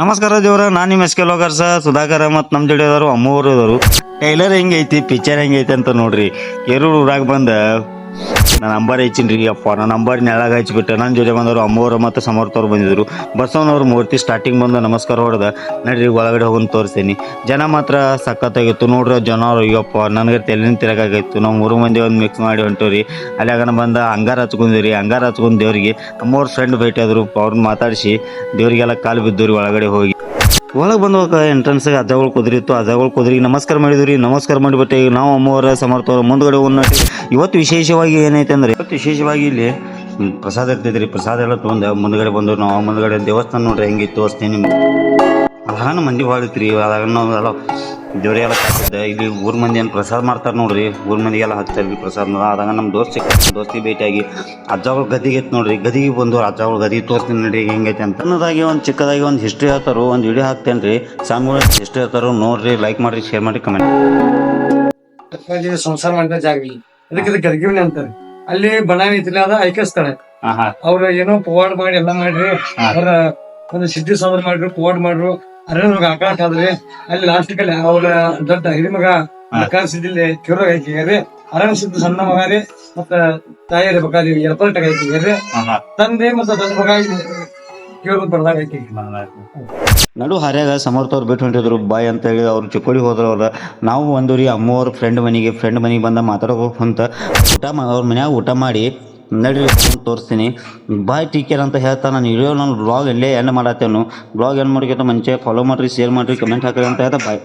ನಮಸ್ಕಾರ ದೇವ್ರ, ನಾನು ನಿಮ್ಮ ಎಸ್ ಕೆ ಸರ್, ಸುಧಾಕರ್ ಮತ್ತು ನಮ್ಮ ಜೋಡಿ ಅಮ್ಮವರು ಅದಾರು ಟೈಲರ್ ಹೆಂಗೈತಿ, ಪಿಕ್ಚರ್ ಹೆಂಗೈತಿ ಅಂತ ನೋಡ್ರಿ. ಎರಡು ಊರಾಗ ಬಂದ ನನ್ನ ನಂಬರ್ ಹೆಚ್ಚಿನ್ರಿ ಅಪ್ಪ ನನ್ನ ನಂಬರ್ ನೆಲಾಗ ಹಚ್ಚಿಬಿಟ್ಟೆ ನನ್ನ ಜೊತೆ ಬಂದವರು ಅಮ್ಮವರು ಮತ್ತು ಸಮರ್ಥವ್ರು ಬಂದಿದ್ರು. ಬಸವನವ್ರ ಮೂರ್ತಿ ಸ್ಟಾರ್ಟಿಂಗ್ ಬಂದು ನಮಸ್ಕಾರ ಹೊಡೆದ. ನಡ್ರಿ ಒಳಗಡೆ ಹೋಗಿ ತೋರಿಸ್ತೀನಿ ಜನ ಮಾತ್ರ ಸಖತ್ತಾಗಿತ್ತು. ನೋಡ್ರಿ ಜನ ಅಯ್ಯಪ್ಪ, ನನಗೆ ತೆಲಿನ ತಿರಗಾಗಿತ್ತು ನಾವು ಮೂರು ಮಂದಿ ಒಂದು ಮಿಕ್ಸ್ ಮಾಡಿ ಹೊಂಟವ್ರಿ. ಅಲ್ಲಿ ಆಗನ ಬಂದ ಅಂಗಾರ ಹಚ್ಕೊಂಡಿರಿ ಅಂಗಾರ ಹಚ್ಕೊಂಡು ದೇವ್ರಿಗೆ ಅಮ್ಮವ್ರ ಫ್ರೆಂಡ್ ಭೇಟಿ ಆದರು. ಅವ್ರನ್ನ ಮಾತಾಡಿಸಿ ದೇವರಿಗೆಲ್ಲ ಕಾಲು ಬಿದ್ದವ್ರಿ ಒಳಗಡೆ ಹೋಗಿ. ಒಳಗೆ ಬಂದಾಗ ಎಂಟ್ರೆನ್ಸ್ಗೆ ಅಜ್ಜಗಳು ಕುದುರಿತ್ತು ಅಜ್ಜಗಳು ಕುದುರಿಗೆ ನಮಸ್ಕಾರ ಮಾಡಿದ್ರಿ ನಮಸ್ಕಾರ ಮಾಡಿಬಿಟ್ಟೆ ನಾವು ಅಮ್ಮವರ ಸಮರ್ಥವ್ರು ಮುಂದ್ಗಡೆ ಉನ್ನಟ್ಟಿ ಇವತ್ತು ವಿಶೇಷವಾಗಿ ಏನೈತೆ ಅಂದ್ರೆ, ಇವತ್ತು ವಿಶೇಷವಾಗಿ ಇಲ್ಲಿ ಪ್ರಸಾದ ಇರ್ತೈತ್ರಿ ಪ್ರಸಾದ ಎಲ್ಲ ತೊಗೊಂಡು ಮುಂದ್ಗಡೆ ಬಂದು ನಾವು ಮುಂದ್ಗಡೆ ದೇವಸ್ಥಾನ ನೋಡ್ರಿ. ಹೆಂಗಿತ್ತು ತೋರಿಸ್ತೀನಿ ನಿಮ್ಗೆ ಅದಾಗ ಮಂದಿ ಭಾಳ ಇತ್ರಿ ಅದಾಗ ನಾವು ಎಲ್ಲ ದೇವ್ರಿಗೆ ಎಲ್ಲ ಕಾಸಿದ್ದೆ ಇಲ್ಲಿ ಊರ್ ಮಂದಿ ಏನು ಪ್ರಸಾದ ಮಾಡ್ತಾರೆ ನೋಡ್ರಿ ಊರ್ ಮಂದಿಗೆಲ್ಲ ಹಚ್ಚಾರ್ರಿ ಪ್ರಸಾದ ಅದಾಗ ನಮ್ಮ ದೋಸ್ತಿ ದೋಸ್ತಿ ಭೇಟಿಯಾಗಿ ಅಜ್ಜಗಳು ಗದಿಗೆ ಐತೆ ನೋಡ್ರಿ ಗದಿಗೆ ಬಂದು ಅಜ್ಜಗಳು ಗದಿಗೆ ತೋರಿಸ್ತೀನಿ ನೋಡಿ ಹೆಂಗೈತೆ ಅಂತ. ಅನ್ನೋದಾಗಿ ಒಂದು ಚಿಕ್ಕದಾಗಿ ಒಂದು ಹಿಸ್ಟ್ರಿ ಹೇಳ್ತಾರೋ ಒಂದು ವಿಡಿಯೋ ಹಾಕ್ತೇನೆ ರೀ ಹಿಸ್ಟ್ರಿ ಹೇಳ್ತಾರೋ ನೋಡ್ರಿ ಲೈಕ್ ಮಾಡಿರಿ ಶೇರ್ ಮಾಡಿ ಕಮೆಂಟ್ ಸಂಸಾರ ಮಾಡಿದ ಜಾಗ ಅದಕ್ಕೆ ಅಂತಾರೆ. ಅಲ್ಲಿ ಬಣ ಐತಿಲ್ಲ ಅದ ಹಾಂ ಅವ್ರ ಏನೋ ಪವಾಡ್ ಮಾಡಿ ಎಲ್ಲ ಮಾಡ್ರಿ ಅವ್ರ ಒಂದು ಸಿದ್ಧಿ ಸಾಧನ ಮಾಡ್ರು ಪವಾಡ್ ಮಾಡ್ರು ಅರಣ್ಯ ಆಕಾಶ ಆದ್ರಿ ಅಲ್ಲಿ ಲಾಸ್ಟ್ ಕಲ್ಲಿ ಅವ್ರ ದೊಡ್ಡ ಹಿರಿಮಗ ಆಕಾಶ ಕಿರು ಹಾಕಿಗ್ಯಾರಿ ಅರಣ್ಯ ಸಿದ್ಧ ಸಣ್ಣ ಮಗ ರೀ ಮತ್ತ ತಾಯಿ ಬೇಕಾರಿ ಎಲ್ಪಲ್ಟಾಗ ಹಾಕಿಗ್ಯಾರಿ ತಂದೆ ಮತ್ತ ದೊಡ್ಡ ಮಗ ಕಿರೋ ಬರ್ದಾಗ ಹಾಕಿ ನಡು ಹರ್ಯಾಗ ಸಮರ್ಥವ್ರು ಬಿಟ್ಟು ಹೊಂಟಿದ್ರು. ಬಾಯ್ ಅಂತ ಹೇಳಿ ಅವ್ರು ಚಿಕ್ಕೋಳಿ ಹೋದ್ರು ಅವ್ರ. ನಾವು ಒಂದು ರೀ ಅಮ್ಮವ್ರ ಫ್ರೆಂಡ್ ಮನೆಗೆ ಫ್ರೆಂಡ್ ಮನೆಗೆ ಬಂದ ಮಾತಾಡೋಕೆ ಅಂತ ಊಟ ಮಾ ಅವ್ರ ಮನ್ಯಾಗ ಊಟ ಮಾಡಿ ಅಂತ ತೋರಿಸ್ತೀನಿ. ಬಾಯ್ ಟೀಕೇರ್ ಅಂತ ಹೇಳ್ತಾ ನಾನು ಇಳಿಯೋ ನಾನು ಬ್ಲಾಗ್ ಎಲ್ಲೇ ಎಂಡ್ ಮಾಡತ್ತೇನು. ಬ್ಲಾಗ್ ಎಂಡ್ ಮಾಡ್ಕೊತ ಮುಂಚೆ ಫಾಲೋ ಮಾಡಿರಿ ಶೇರ್ ಮಾಡಿರಿ ಕಮೆಂಟ್ ಹಾಕಿರಿ ಅಂತ ಹೇಳ್ತಾ ಬಾಯ್.